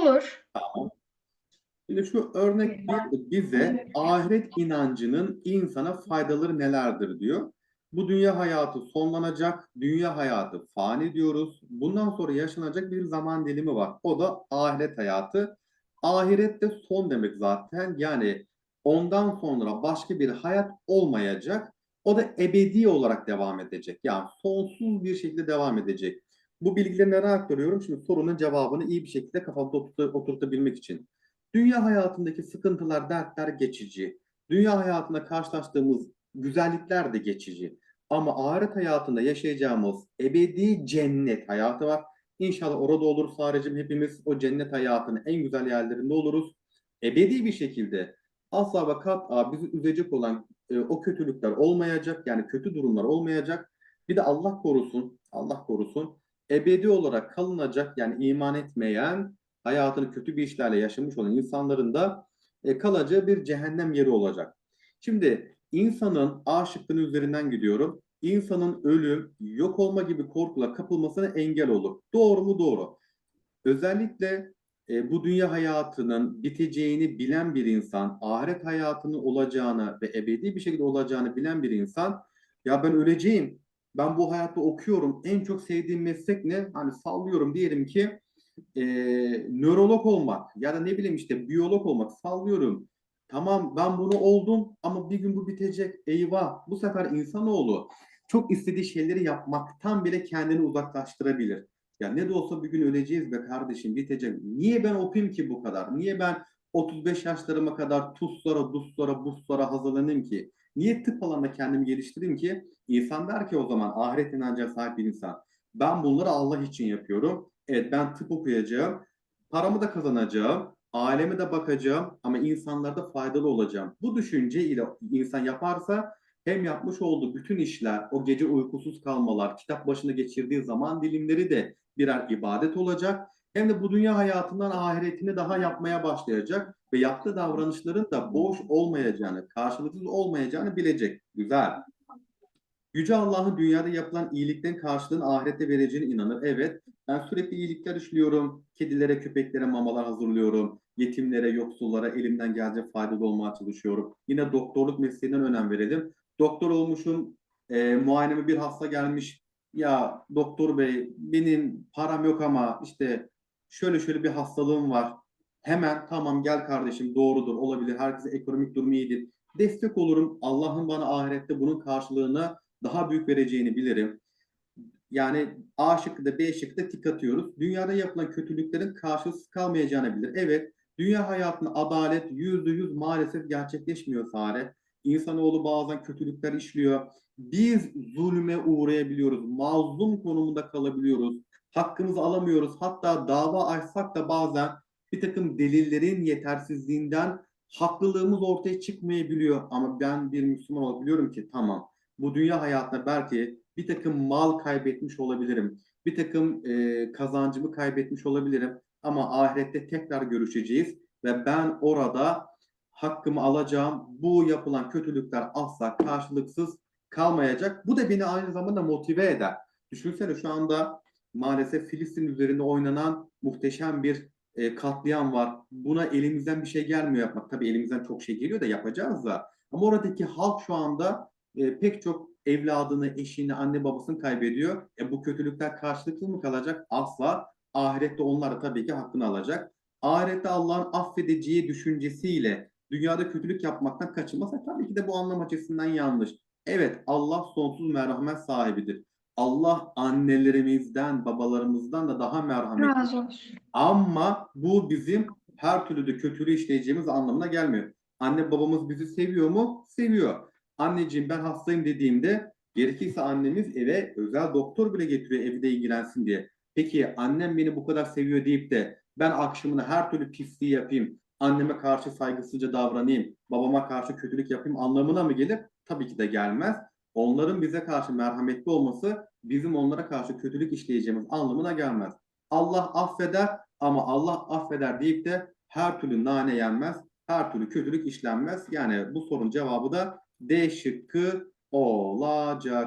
Olur. Tamam. Şimdi şu örnek bize ahiret inancının insana faydaları nelerdir diyor. Bu dünya hayatı sonlanacak, dünya hayatı fani diyoruz. Bundan sonra yaşanacak bir zaman dilimi var. O da ahiret hayatı. Ahiret de son demek zaten. Yani ondan sonra başka bir hayat olmayacak. O da ebedi olarak devam edecek. Yani sonsuz bir şekilde devam edecek. Bu bilgileri nereye aktarıyorum? Şimdi sorunun cevabını iyi bir şekilde kafamda oturta- oturtabilmek için. Dünya hayatındaki sıkıntılar, dertler geçici. Dünya hayatında karşılaştığımız güzellikler de geçici. Ama ahiret hayatında yaşayacağımız ebedi cennet hayatı var. İnşallah orada olur Sarecim hepimiz o cennet hayatının en güzel yerlerinde oluruz. Ebedi bir şekilde asla ve kat'a bizi üzecek olan e, o kötülükler olmayacak. Yani kötü durumlar olmayacak. Bir de Allah korusun, Allah korusun ebedi olarak kalınacak yani iman etmeyen hayatını kötü bir işlerle yaşamış olan insanların da e, kalacağı bir cehennem yeri olacak. Şimdi insanın A şıkkının üzerinden gidiyorum. İnsanın ölüm, yok olma gibi korkula kapılmasına engel olur. Doğru mu? Doğru. Özellikle e, bu dünya hayatının biteceğini bilen bir insan, ahiret hayatının olacağını ve ebedi bir şekilde olacağını bilen bir insan, ya ben öleceğim, ben bu hayatta okuyorum, en çok sevdiğim meslek ne? Hani sallıyorum diyelim ki e, nörolog olmak ya da ne bileyim işte biyolog olmak sallıyorum. Tamam ben bunu oldum ama bir gün bu bitecek. Eyvah bu sefer insanoğlu çok istediği şeyleri yapmaktan bile kendini uzaklaştırabilir. Ya ne de olsa bir gün öleceğiz be kardeşim bitecek. Niye ben okuyayım ki bu kadar? Niye ben 35 yaşlarıma kadar TUS'lara, DUS'lara, BUS'lara hazırlanayım ki? Niye tıp alanında kendimi geliştireyim ki? İnsan der ki o zaman ahiret inancına sahip bir insan. Ben bunları Allah için yapıyorum. Evet ben tıp okuyacağım. Paramı da kazanacağım. Aileme de bakacağım ama insanlarda faydalı olacağım. Bu düşünce ile insan yaparsa hem yapmış olduğu bütün işler, o gece uykusuz kalmalar, kitap başında geçirdiği zaman dilimleri de birer ibadet olacak. Hem de bu dünya hayatından ahiretini daha yapmaya başlayacak ve yaptığı davranışların da boş olmayacağını, karşılıksız olmayacağını bilecek. Güzel. Yüce Allah'ın dünyada yapılan iyiliklerin karşılığını ahirette vereceğine inanır. Evet, ben sürekli iyilikler işliyorum. Kedilere, köpeklere mamalar hazırlıyorum. Yetimlere, yoksullara elimden gelecek faydalı olmaya çalışıyorum. Yine doktorluk mesleğinden önem verelim. Doktor olmuşum, e, muayeneme bir hasta gelmiş. Ya doktor bey, benim param yok ama işte şöyle şöyle bir hastalığım var. Hemen tamam gel kardeşim doğrudur, olabilir. Herkesin ekonomik durumu iyidir. Destek olurum. Allah'ın bana ahirette bunun karşılığını daha büyük vereceğini bilirim. Yani A şıkkı da B şıkkı da tik atıyoruz. Dünyada yapılan kötülüklerin karşılıksız kalmayacağını bilir. Evet, dünya hayatında adalet yüzde yüz maalesef gerçekleşmiyor Sare. İnsanoğlu bazen kötülükler işliyor. Biz zulme uğrayabiliyoruz. Mazlum konumunda kalabiliyoruz. Hakkımızı alamıyoruz. Hatta dava açsak da bazen bir takım delillerin yetersizliğinden haklılığımız ortaya çıkmayabiliyor. Ama ben bir Müslüman olarak biliyorum ki tamam bu dünya hayatında belki bir takım mal kaybetmiş olabilirim. Bir takım e, kazancımı kaybetmiş olabilirim. Ama ahirette tekrar görüşeceğiz ve ben orada hakkımı alacağım. Bu yapılan kötülükler asla karşılıksız kalmayacak. Bu da beni aynı zamanda motive eder. Düşünsene şu anda maalesef Filistin üzerinde oynanan muhteşem bir e, katliam var. Buna elimizden bir şey gelmiyor yapmak. Tabii elimizden çok şey geliyor da yapacağız da. Ama oradaki halk şu anda e, pek çok evladını, eşini, anne babasını kaybediyor. E, bu kötülükler karşılıklı mı kalacak? Asla. Ahirette onlar da tabii ki hakkını alacak. Ahirette Allah'ın affedeceği düşüncesiyle dünyada kötülük yapmaktan kaçınmazsa tabii ki de bu anlam açısından yanlış. Evet Allah sonsuz merhamet sahibidir. Allah annelerimizden, babalarımızdan da daha merhametli. Razı olsun. Ama bu bizim her türlü de kötülüğü işleyeceğimiz anlamına gelmiyor. Anne babamız bizi seviyor mu? Seviyor. Anneciğim ben hastayım dediğimde gerekirse annemiz eve özel doktor bile getiriyor evde ilgilensin diye. Peki annem beni bu kadar seviyor deyip de ben akşamına her türlü pisliği yapayım, anneme karşı saygısızca davranayım, babama karşı kötülük yapayım anlamına mı gelir? Tabii ki de gelmez. Onların bize karşı merhametli olması bizim onlara karşı kötülük işleyeceğimiz anlamına gelmez. Allah affeder ama Allah affeder deyip de her türlü nane yenmez, her türlü kötülük işlenmez. Yani bu sorunun cevabı da D şıkkı olacak.